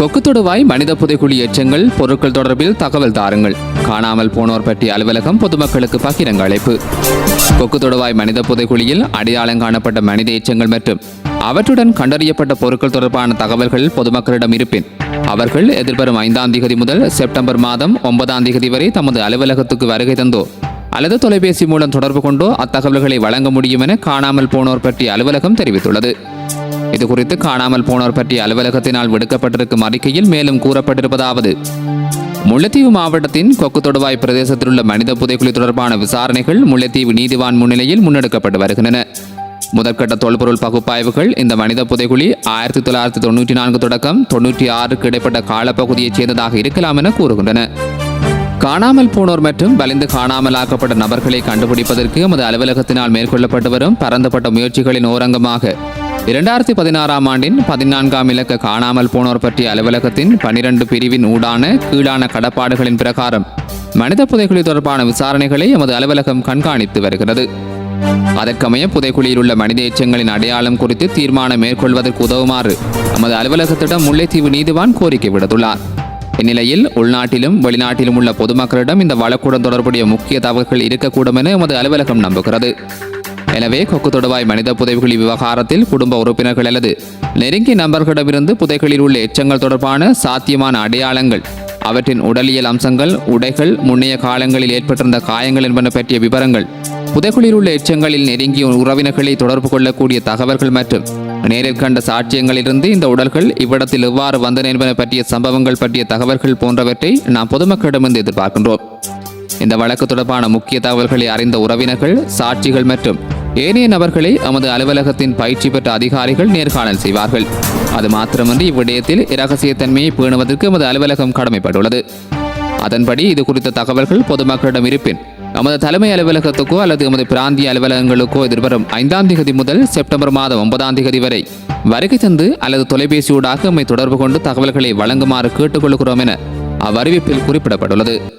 கொக்கு தொடுவாய் மனித புதைக்குழி எச்சங்கள் பொருட்கள் தொடர்பில் தகவல் தாருங்கள். காணாமல் போனோர் பற்றிய அலுவலகம் பொதுமக்களுக்கு பகிரங்க அழைப்பு. கொக்கு தொடுவாய் மனித புதைக்குழியில் அடையாளம் காணப்பட்ட மனித எச்சங்கள் மற்றும் அவற்றுடன் கண்டறியப்பட்ட பொருட்கள் தொடர்பான தகவல்கள் பொதுமக்களிடம் இருப்பின் அவர்கள் எதிர்வரும் ஐந்தாம் தேதி முதல் செப்டம்பர் மாதம் ஒன்பதாம் தேதி வரை தமது அலுவலகத்துக்கு வருகை தந்தோ அல்லது தொலைபேசி மூலம் தொடர்பு கொண்டோ அத்தகவல்களை வழங்க முடியும் என காணாமல் போனோர் பற்றிய அலுவலகம் தெரிவித்துள்ளது. இது குறித்து காணாமல் போனோர் பற்றிய அலுவலகத்தினால் விடுக்கப்பட்டிருக்கும் அறிக்கையில் மேலும் கூறப்பட்டிருப்பதாவது. முல்லைத்தீவு மாவட்டத்தின் கொக்கு தொடுவாய் பிரதேசத்தில் உள்ள மனித புதைக்குழி தொடர்பான விசாரணைகள் முல்லைத்தீவு நீதிவான் முன்னிலையில் முன்னெடுக்கப்பட்டு வருகின்றன. முதற்கட்ட தொல்பொருள் பகுப்பாய்வுகள் இந்த மனித புதைக்குழி ஆயிரத்தி தொள்ளாயிரத்தி தொண்ணூற்றி நான்கு தொடக்கம் தொண்ணூற்றி ஆறுக்கு இடைப்பட்ட காலப்பகுதியைச் சேர்ந்ததாக இருக்கலாம் என கூறுகின்றன. காணாமல் போனோர் மற்றும் வலிந்து காணாமலாக்கப்பட்ட நபர்களை கண்டுபிடிப்பதற்கு எமது அலுவலகத்தினால் மேற்கொள்ளப்பட்டு வரும் பரந்துபட்ட முயற்சிகளின் ஓரங்கமாக இரண்டாயிரத்தி பதினாறாம் ஆண்டின் பதினான்காம் இலக்க காணாமல் போனோர் பற்றிய அலுவலகத்தின் பனிரெண்டு பிரிவின் ஊடான கீழான கடப்பாடுகளின் பிரகாரம் மனித புதைக்குழி தொடர்பான விசாரணைகளை எமது அலுவலகம் கண்காணித்து வருகிறது. அதற்கமைய புதைக்குழியில் உள்ள மனித எச்சங்களின் அடையாளம் குறித்து தீர்மானம் மேற்கொள்வதற்கு உதவுமாறு நமது அலுவலகத்திடம் முல்லைத்தீவு நீதிவான் கோரிக்கை விடுத்துள்ளார். இந்நிலையில் உள்நாட்டிலும் வெளிநாட்டிலும் உள்ள பொதுமக்களிடம் இந்த வழக்குடன் தொடர்புடைய முக்கிய தகவல்கள் இருக்கக்கூடும் என எமது அலுவலகம் நம்புகிறது. எனவே கொக்கு தொடுவாய் மனித புதைகுழி விவகாரத்தில் குடும்ப உறுப்பினர்கள் அல்லது நெருங்கிய நபர்களிடமிருந்து புதைகளில் உள்ள எச்சங்கள் தொடர்பான சாத்தியமான அடையாளங்கள் அவற்றின் உடலியல் அம்சங்கள் உடைகள் முன்னைய காலங்களில் ஏற்பட்டிருந்த காயங்கள் என்பன பற்றிய விவரங்கள் புதைகளில் உள்ள எச்சங்களில் நெருங்கிய உறவினர்களை தொடர்பு கொள்ளக்கூடிய தகவல்கள் மற்றும் நேரில் கண்ட சாட்சியங்களிலிருந்து இந்த உடல்கள் இவ்விடத்தில் எவ்வாறு வந்தன என்பன பற்றிய சம்பவங்கள் பற்றிய தகவல்கள் போன்றவற்றை நாம் பொதுமக்களிடமிருந்து எதிர்பார்க்கின்றோம். இந்த வழக்கு தொடர்பான முக்கிய தகவல்களை அறிந்த உறவினர்கள் சாட்சிகள் மற்றும் ஏனைய நபர்களை நமது அலுவலகத்தின் பயிற்சி பெற்ற அதிகாரிகள் நேர்காணல் செய்வார்கள். அது மாத்திரமன்றி இவ்விடயத்தில் இரகசியத்தன்மையை பேணுவதற்கு நமது அலுவலகம் கடமைப்பட்டுள்ளது. அதன்படி இது குறித்த தகவல்கள் பொதுமக்களிடம் இருப்பின் நமது தலைமை அலுவலகத்துக்கோ அல்லது எமது பிராந்திய அலுவலகங்களுக்கோ எதிர்வரும் ஐந்தாம் தேதி முதல் செப்டம்பர் மாதம் ஒன்பதாம் தேதி வரை வருகை தந்து அல்லது தொலைபேசியூடாக நம்மை தொடர்பு கொண்டு தகவல்களை வழங்குமாறு கேட்டுக்கொள்கிறோம் என அவ்வறிவிப்பில் குறிப்பிடப்பட்டுள்ளது.